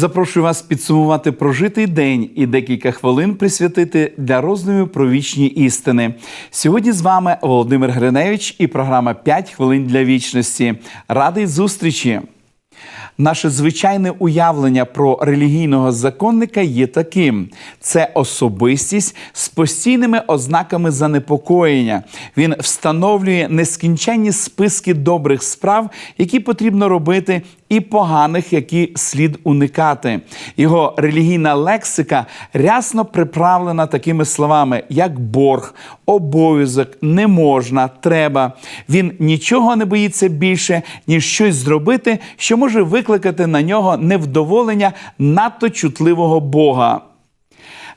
Запрошую вас підсумувати прожитий день і декілька хвилин присвятити для роздумів про вічні істини. Сьогодні з вами Володимир Гриневич і програма «5 хвилин для вічності. Радий зустрічі! Наше звичайне уявлення про релігійного законника є таким: це особистість з постійними ознаками занепокоєння. Він встановлює нескінченні списки добрих справ, які потрібно робити, і поганих, які слід уникати. Його релігійна лексика рясно приправлена такими словами, як борг, обов'язок, не можна, треба. Він нічого не боїться більше, ніж щось зробити, що може викликати на нього невдоволення надто чутливого Бога.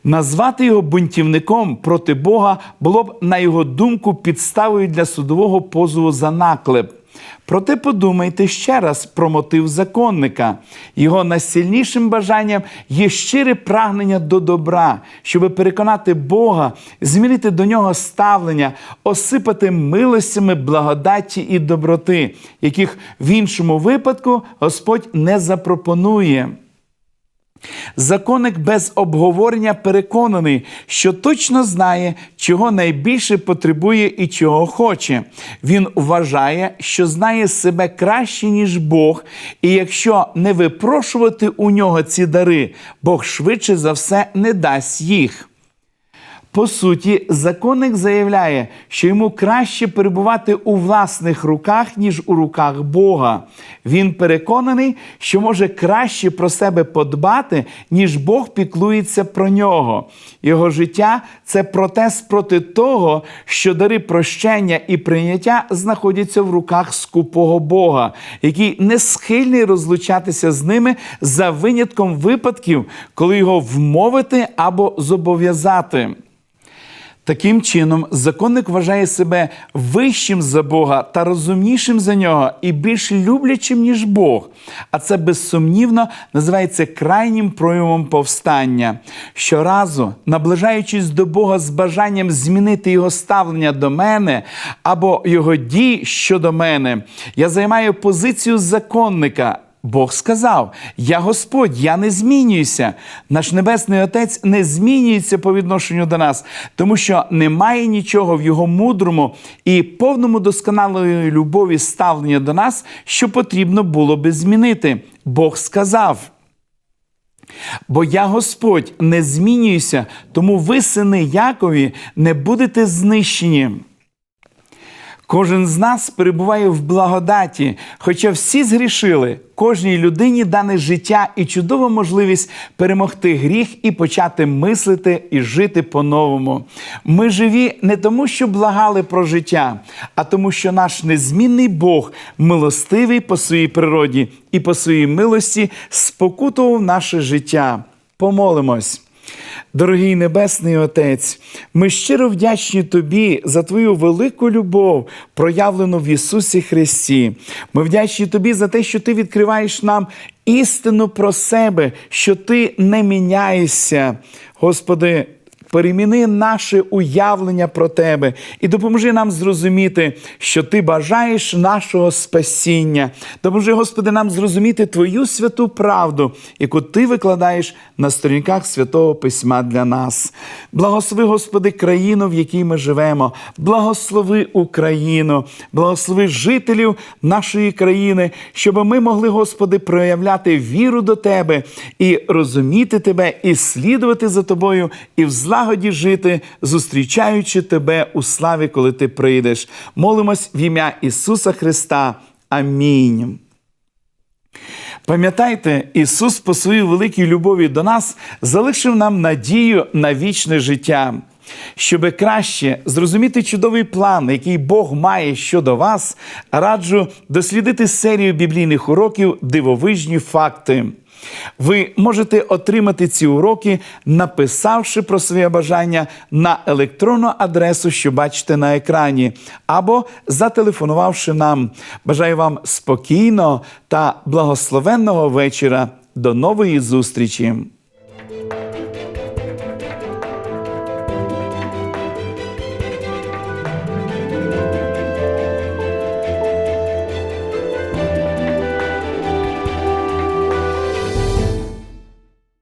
Назвати його бунтівником проти Бога було б, на його думку, підставою для судового позову за наклеп. Проте подумайте ще раз про мотив законника. Його найсильнішим бажанням є щире прагнення до добра, щоб переконати Бога, змінити до нього ставлення, осипати милостями благодаті і доброти, яких в іншому випадку Господь не запропонує. Законник без обговорення переконаний, що точно знає, чого найбільше потребує і чого хоче. Він вважає, що знає себе краще, ніж Бог, і якщо не випрошувати у нього ці дари, Бог швидше за все не дасть їх. По суті, законник заявляє, що йому краще перебувати у власних руках, ніж у руках Бога. Він переконаний, що може краще про себе подбати, ніж Бог піклується про нього. Його життя це протест проти того, що дари прощення і прийняття знаходяться в руках скупого Бога, який не схильний розлучатися з ними за винятком випадків, коли його вмовити або зобов'язати. Таким чином, законник вважає себе вищим за Бога та розумнішим за нього і більш люблячим, ніж Бог. А це безсумнівно називається крайнім проявом повстання. Щоразу, наближаючись до Бога з бажанням змінити його ставлення до мене або його дій щодо мене, я займаю позицію законника. Бог сказав: Я Господь, я не змінююся. Наш Небесний Отець не змінюється по відношенню до нас, тому що немає нічого в його мудрому і повному досконалої любові ставлення до нас, що потрібно було би змінити. Бог сказав. Бо я Господь не змінююся, тому ви, сини Якові, не будете знищені. Кожен з нас перебуває в благодаті, хоча всі згрішили, кожній людині дане життя і чудова можливість перемогти гріх і почати мислити і жити по-новому. Ми живі не тому, що благали про життя, а тому, що наш незмінний Бог милостивий по своїй природі і по своїй милості спокутував наше життя. Помолимось. Дорогий Небесний Отець, ми щиро вдячні Тобі за Твою велику любов, проявлену в Ісусі Христі. Ми вдячні Тобі за те, що Ти відкриваєш нам істину про себе, що Ти не міняєшся. Господи, переміни наше уявлення про тебе і допоможи нам зрозуміти, що ти бажаєш нашого спасіння. Допоможи, Господи, нам зрозуміти Твою святу правду, яку Ти викладаєш на сторінках святого письма для нас. Благослови, Господи, країну, в якій ми живемо. Благослови Україну, благослови жителів нашої країни, щоб ми могли, Господи, проявляти віру до Тебе і розуміти Тебе, і слідувати за Тобою, і в злагоді жити, зустрічаючи Тебе у славі, коли Ти прийдеш. Молимось в ім'я Ісуса Христа. Амінь. Пам'ятайте, Ісус по своїй великій любові до нас залишив нам надію на вічне життя. Щоби краще зрозуміти чудовий план, який Бог має щодо вас, раджу дослідити серію біблійних уроків Дивовижні факти. Ви можете отримати ці уроки, написавши про своє бажання на електронну адресу, що бачите на екрані, або зателефонувавши нам. Бажаю вам спокійного та благословенного вечора. До нової зустрічі!